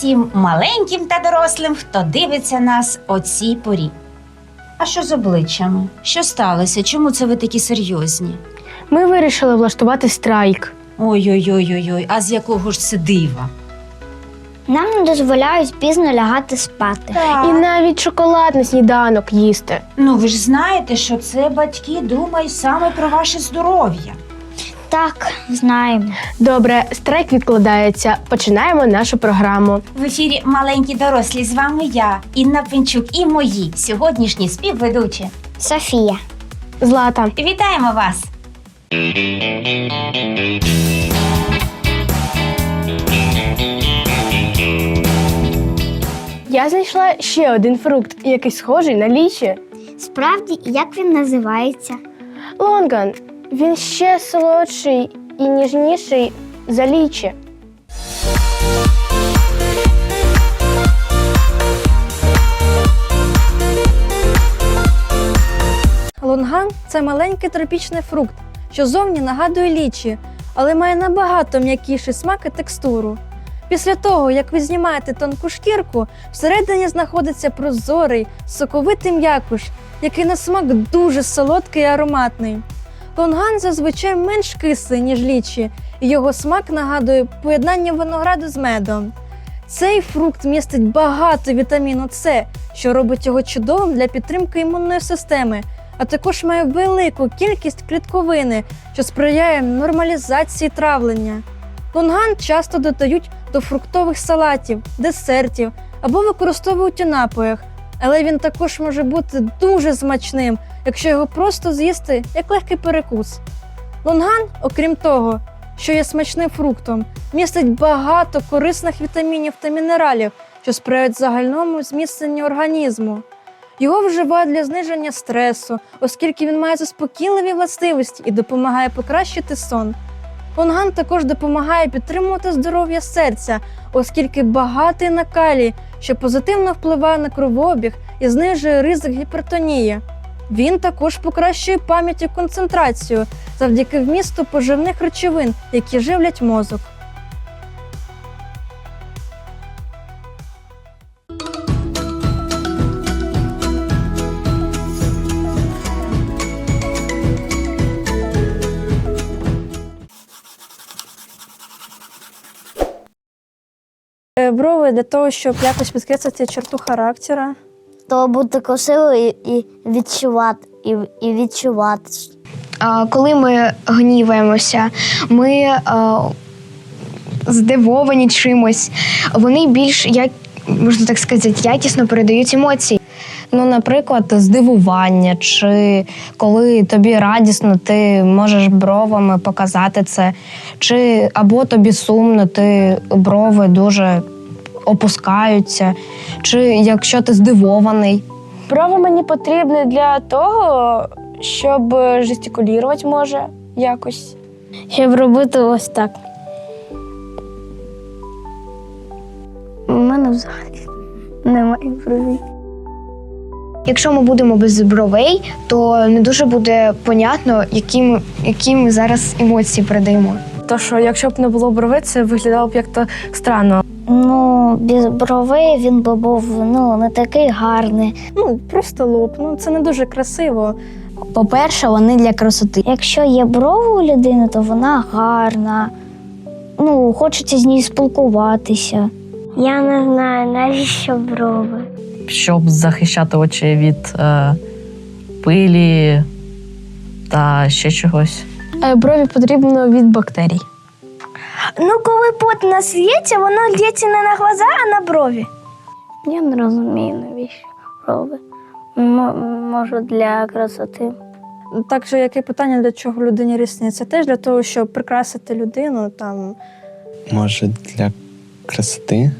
усім маленьким та дорослим, хто дивиться нас о цій порі. А що з обличчями? Що сталося? Чому це ви такі серйозні? Ми вирішили влаштувати страйк. Ой-ой-ой-ой, а з якого ж це дива? Нам не дозволяють пізно лягати спати. І навіть шоколад на сніданок їсти. Ну ви ж знаєте, що це батьки думають саме про ваше здоров'я. Так, знаємо. Добре, страйк відкладається. Починаємо нашу програму. В ефірі маленькі дорослі. З вами я, Інна Пенчук, і мої сьогоднішні співведучі. Софія. Злата. Вітаємо вас! Я знайшла ще один фрукт, який схожий на лічі. Справді, як він називається? Лонган. Він ще солодший і ніжніший за лічі. Лонган це маленький тропічний фрукт, що зовні нагадує лічі, але має набагато м'якіший смак і текстуру. Після того, як ви знімаєте тонку шкірку, всередині знаходиться прозорий, соковитий м'якуш, який на смак дуже солодкий і ароматний. Лонган зазвичай менш кислий, ніж лічі, і його смак нагадує поєднання винограду з медом. Цей фрукт містить багато вітаміну С, що робить його чудовим для підтримки імунної системи, а також має велику кількість клітковини, що сприяє нормалізації травлення. Лонган часто додають до фруктових салатів, десертів або використовують у напоях, але він також може бути дуже смачним, якщо його просто з'їсти як легкий перекус. Лонган, окрім того, що є смачним фруктом, містить багато корисних вітамінів та мінералів, що сприяють загальному зміцненню організму. Його вживають для зниження стресу, оскільки він має заспокійливі властивості і допомагає покращити сон. Лонган також допомагає підтримувати здоров'я серця, оскільки багатий на калій, що позитивно впливає на кровообіг і знижує ризик гіпертонії. Він також покращує пам'ять і концентрацію завдяки вмісту поживних речовин, які живлять мозок. Е, Брови для того, щоб якось підкреслити черту характера. То бути красивою і, і відчувати, і, і відчувати. Коли ми гніваємося, ми а, здивовані чимось, вони більш як можна так сказати, якісно передають емоції. Ну, наприклад, здивування, чи коли тобі радісно, ти можеш бровами показати це, чи або тобі сумно, ти брови дуже опускаються, чи якщо ти здивований. Брови мені потрібні для того, щоб жестикулювати може якось. Щоб робити ось так. У мене взагалі немає брові. Якщо ми будемо без бровей, то не дуже буде понятно, які ми, які ми зараз емоції передаємо. То що, якщо б не було брови, це виглядало б як-то странно. Ну, без бровей він би був ну, не такий гарний. Ну, просто лоб. Ну, це не дуже красиво. По-перше, вони для красоти. Якщо є брови у людини, то вона гарна. Ну, хочеться з нею спілкуватися. Я не знаю, навіщо брови. щоб захищати очі від е, пилі та ще чогось. Е, Брові потрібно від бактерій. Ну, коли пот нас лється, воно лється не на глаза, а на брові. Я не розумію, навіщо брови. Може, для красоти. Також яке питання, для чого людині рісниці? Теж для того, щоб прикрасити людину. Там. Може, для красоти?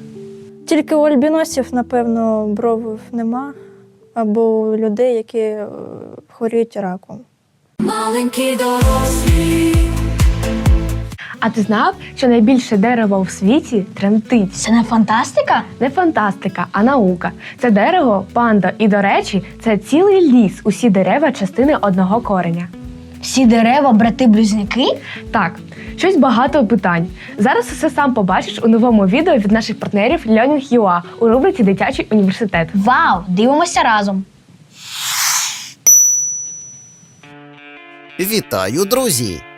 Тільки у альбіносів, напевно, бровів нема, або у людей, які е, хворіють раком. А ти знав, що найбільше дерево в світі тремтить? Це не фантастика? Не фантастика, а наука. Це дерево, панда. І, до речі, це цілий ліс, усі дерева частини одного кореня. Всі дерева, брати-близнюки? Так, щось багато питань. Зараз все сам побачиш у новому відео від наших партнерів Learning.ua у рубриці Дитячий університет. Вау! Дивимося разом. Вітаю, друзі!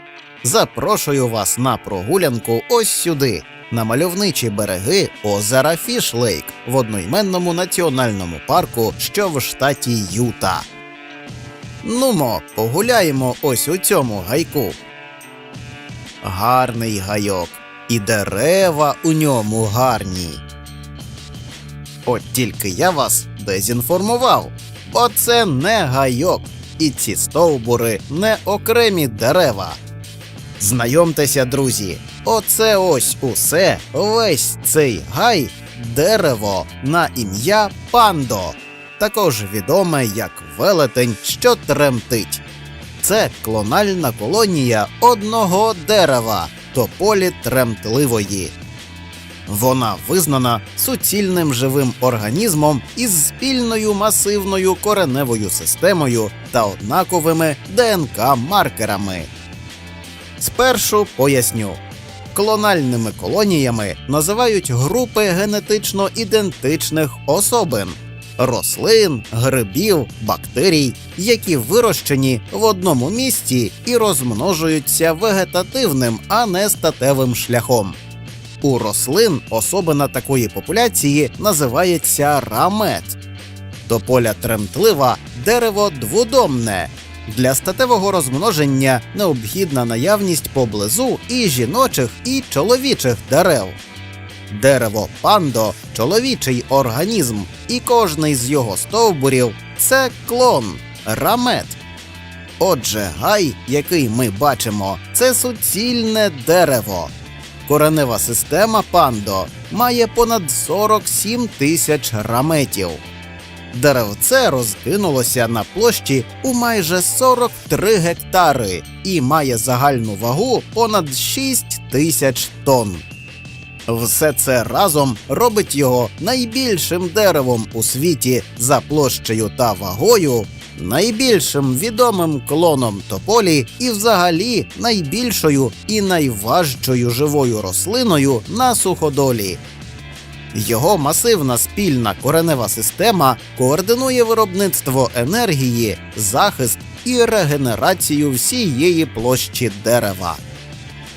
Запрошую вас на прогулянку ось сюди, на мальовничі береги озера Фішлейк в одноіменному національному парку, що в штаті Юта. Нумо, погуляємо ось у цьому гайку. Гарний гайок, і дерева у ньому гарні. От тільки я вас дезінформував, бо це не гайок, і ці стовбури не окремі дерева. Знайомтеся, друзі, оце ось усе, весь цей гай дерево на ім'я Пандо, також відоме як велетень, що тремтить. Це клональна колонія одного дерева тополі тремтливої. Вона визнана суцільним живим організмом із спільною масивною кореневою системою та однаковими ДНК-маркерами. Спершу поясню. Клональними колоніями називають групи генетично ідентичних особин рослин, грибів, бактерій, які вирощені в одному місці і розмножуються вегетативним, а не статевим шляхом. У рослин особина такої популяції називається рамет. Тополя тремтлива дерево дводомне. Для статевого розмноження необхідна наявність поблизу і жіночих, і чоловічих дерев. Дерево пандо чоловічий організм, і кожний з його стовбурів це клон рамет. Отже, гай, який ми бачимо, це суцільне дерево. Коренева система пандо має понад 47 тисяч раметів. Деревце розкинулося на площі у майже 43 гектари і має загальну вагу понад 6 тисяч тонн. Все це разом робить його найбільшим деревом у світі за площею та вагою, найбільшим відомим клоном тополі і взагалі найбільшою і найважчою живою рослиною на суходолі. Його масивна спільна коренева система координує виробництво енергії, захист і регенерацію всієї площі дерева.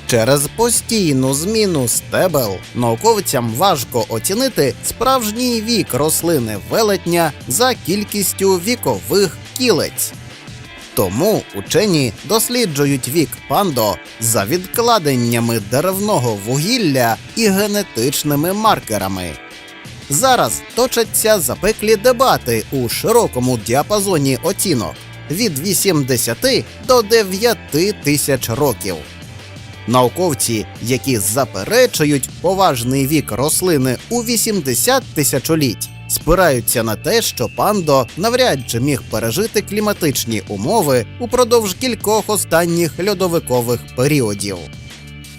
Через постійну зміну стебел науковцям важко оцінити справжній вік рослини велетня за кількістю вікових кілець. Тому учені досліджують вік пандо за відкладеннями деревного вугілля і генетичними маркерами. Зараз точаться запеклі дебати у широкому діапазоні оцінок від 80 до 9 тисяч років. Науковці, які заперечують поважний вік рослини у 80 тисячоліть, спираються на те, що пандо навряд чи міг пережити кліматичні умови упродовж кількох останніх льодовикових періодів.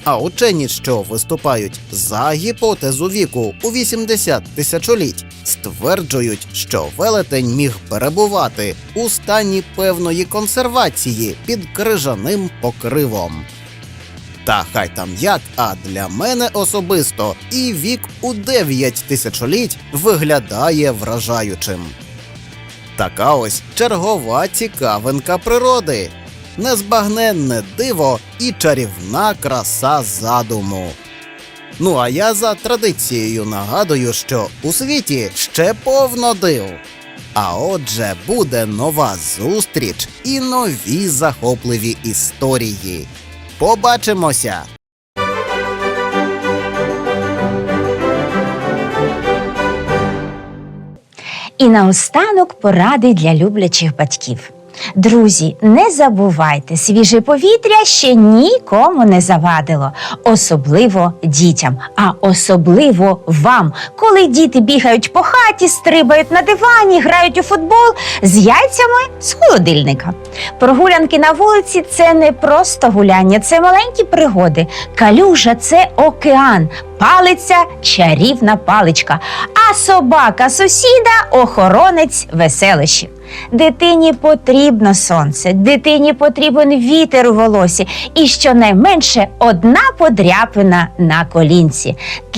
А учені, що виступають за гіпотезу віку у 80 тисячоліть, стверджують, що велетень міг перебувати у стані певної консервації під крижаним покривом. Та хай там як, а для мене особисто і вік у 9 тисячоліть виглядає вражаючим. Така ось чергова цікавинка природи, незбагненне диво і чарівна краса задуму. Ну а я за традицією нагадую, що у світі ще повно див. А отже, буде нова зустріч і нові захопливі історії. Побачимося! І наостанок поради для люблячих батьків. Друзі, не забувайте, свіже повітря ще нікому не завадило, особливо дітям, а особливо вам, коли діти бігають по хаті, стрибають на дивані, грають у футбол з яйцями з холодильника. Прогулянки на вулиці це не просто гуляння, це маленькі пригоди. Калюжа це океан, палиця чарівна паличка, а собака сусіда охоронець веселищів. Дитині потрібно сонце, дитині потрібен вітер у волосі і щонайменше одна подряпина на колінці.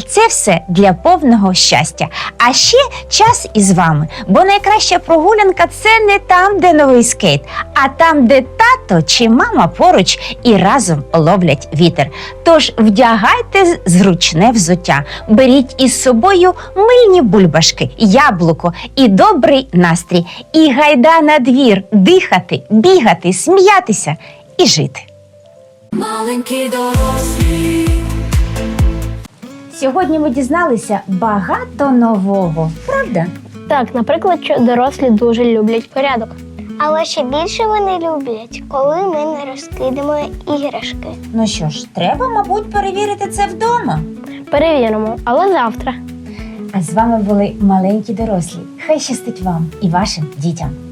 Це все для повного щастя. А ще час із вами, бо найкраща прогулянка це не там, де новий скейт, а там, де тато чи мама поруч і разом ловлять вітер. Тож вдягайте зручне взуття, беріть із собою мильні бульбашки, яблуко і добрий настрій. І гайда на двір дихати, бігати, сміятися і жити. Маленькі дорослі. Сьогодні ми дізналися багато нового, правда? Так, наприклад, що дорослі дуже люблять порядок. Але ще більше вони люблять, коли ми не розкидаємо іграшки. Ну що ж, треба, мабуть, перевірити це вдома. Перевіримо, але завтра. З вами були маленькі дорослі. Хай щастить вам і вашим дітям.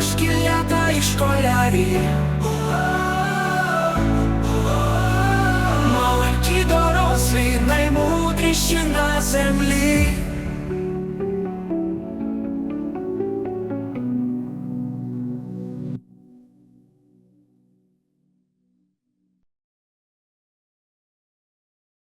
Дошкілята і школярі. Маленькі дорослі, наймудріші на землі.